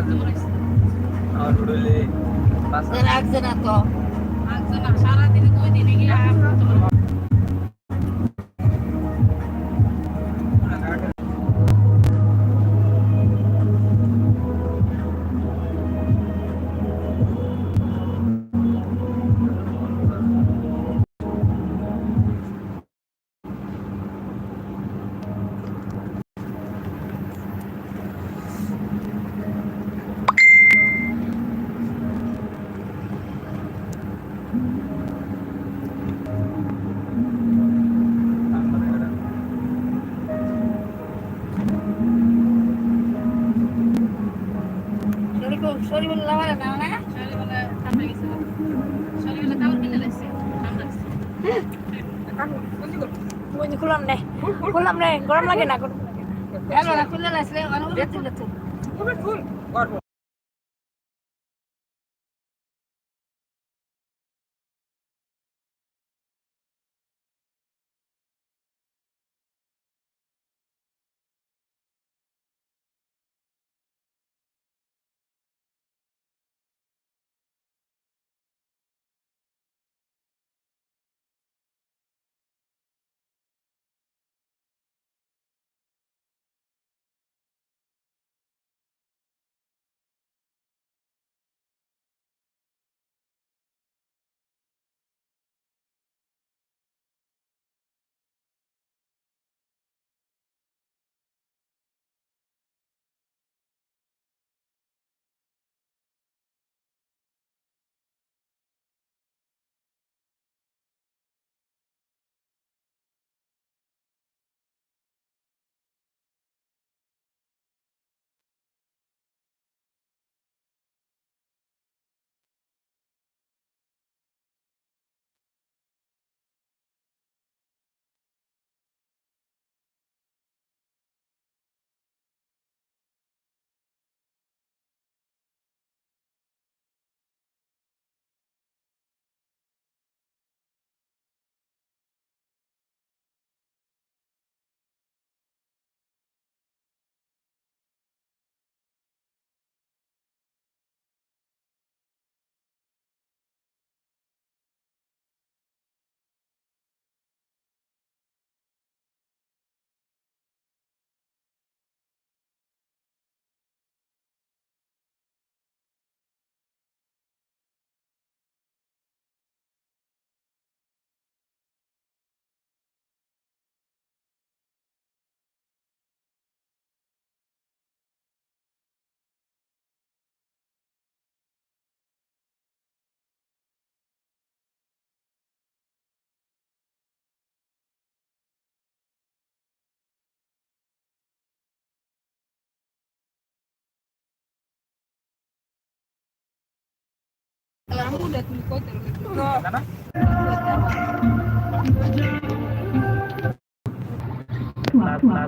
মা কালী আমার জ্বালাইছে তো না নাম রাখছে না তো দুই দিনে গিয়ে শরীর শরীর লাগালে না? সকালবেলা ঠান্ডা গেছে কিনে লাগছে ঠান্ডা খুললাম রে খুললাম রে গরম লাগে না গরম এলো না খুলে। আসলে অনেক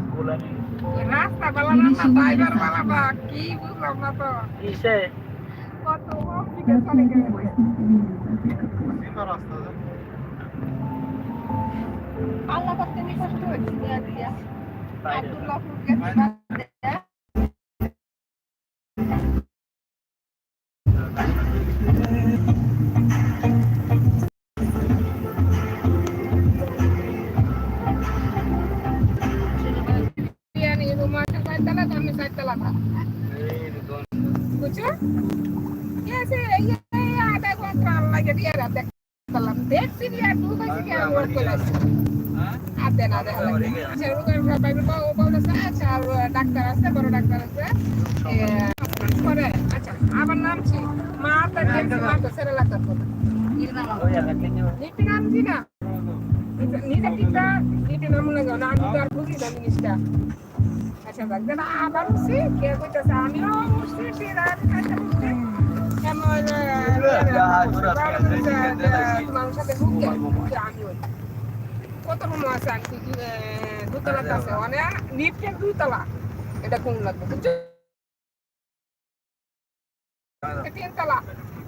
তুলে তো রাস্তা বলা না ড্রাইভার বলা বা কি বুঝলাম না তো কত অফিসে চলে গেছে আল্লাহ করতে নি কষ্ট হচ্ছে দিয়া দিয়া আব্দুল্লাহ ফুরকে দেয়া বিরিয়ানি চারতলা আমি চারতলা না বুঝছ? এসে এই আধা ঘণ্টা লাগে দিয়ে দেখলাম দেখছি দিয়ে আর দু কাছে কি আমার করে আসছে আর দেন, আর বলতেছে আচ্ছা আর ডাক্তার আছে, বড় ডাক্তার আছে। করে আচ্ছা আমার নাম কি? মা তার মা তো সেরে লাগতাম নিটি নাম কি না? নিজে টিকা নিটি নাম লাগে না, আমি তো আর বুঝি না জিনিসটা। উঠছি। কে কইতেছে, আমিও উঠছি সাথে ঢুকে আমি ওই কত রুম আছে আর কি দুতলা আছে। অনেক লিফটের দুতলা। এটা কোন লাগবে? বুঝছ? তিনতলা।